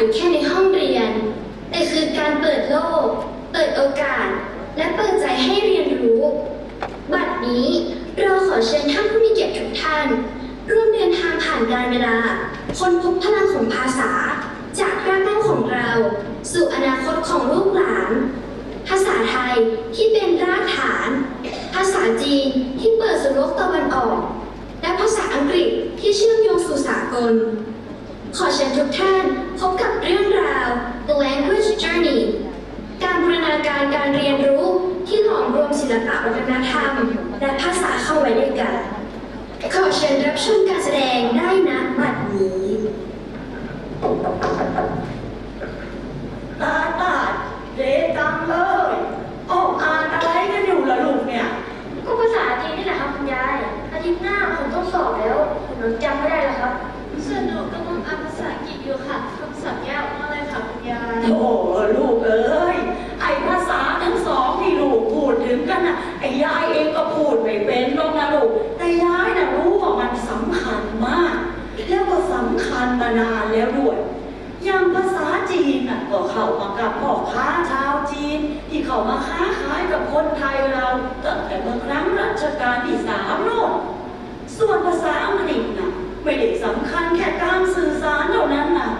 อยู่แค่ในห้องเรียน แต่คือการเปิดโลก เปิดโอกาส และเปิดใจให้เรียนรู้ บัดนี้เราขอเชิญท่านผู้มีเกียรติทุกท่าน ร่วมเดินทางผ่านการเวลา คนพบพลังของภาษา จากรากเหง้าของเรา สู่อนาคตของลูกหลาน ภาษาไทยที่เป็นรากฐาน ภาษาจีนที่เปิดสู่โลกตะวันออก และภาษาอังกฤษที่เชื่อมโยงสู่สากลขอเชิญทุกท่าน พบกับเรื่องราว The Language Journey การบูรณาการการเรียนรู้ที่หลอมรวมศิลปะวัฒนธรรม และภาษาเข้าไว้ด้วยกัน ขอเชิญรับชมการแสดงได้นะบัดนี้ ตาตาเจ๊จังเลยออกอ่านอะไรกันอยู่ล่ะลูกเนี่ย ก็ภาษาจีนนี่แหละครับคุณยาย อาทิตย์หน้าผมต้องสอบแล้วผมจำไม่ได้แล้วครับ ส่วนหนูกำลังอ่านภาษาอังกฤษอยู่ค่ะคำศัพท์ยากมากเลยค่ะคุณยาย โธ่ลูกเอ้ย ไอภาษาทั้งสองที่ลูกพูดถึงกันน่ะ ไอยายเองก็พูดไม่เป็นหรอกนะลูก แต่ยายน่ะรู้ว่ามันสำคัญมาก แล้วก็สำคัญมานานแล้วด้วย อย่างภาษาจีนน่ะก็ เข้ามากับพ่อค้าชาวจีน ที่เข้ามาค้าขายกับคนไทยเราตั้งแต่เมื่อครั้งรัชกาลที่สามโน่นส่วนภาษาอังกฤษน่ะไม่ได้สำคัญแค่การสื่อสารเท่านั้นนะ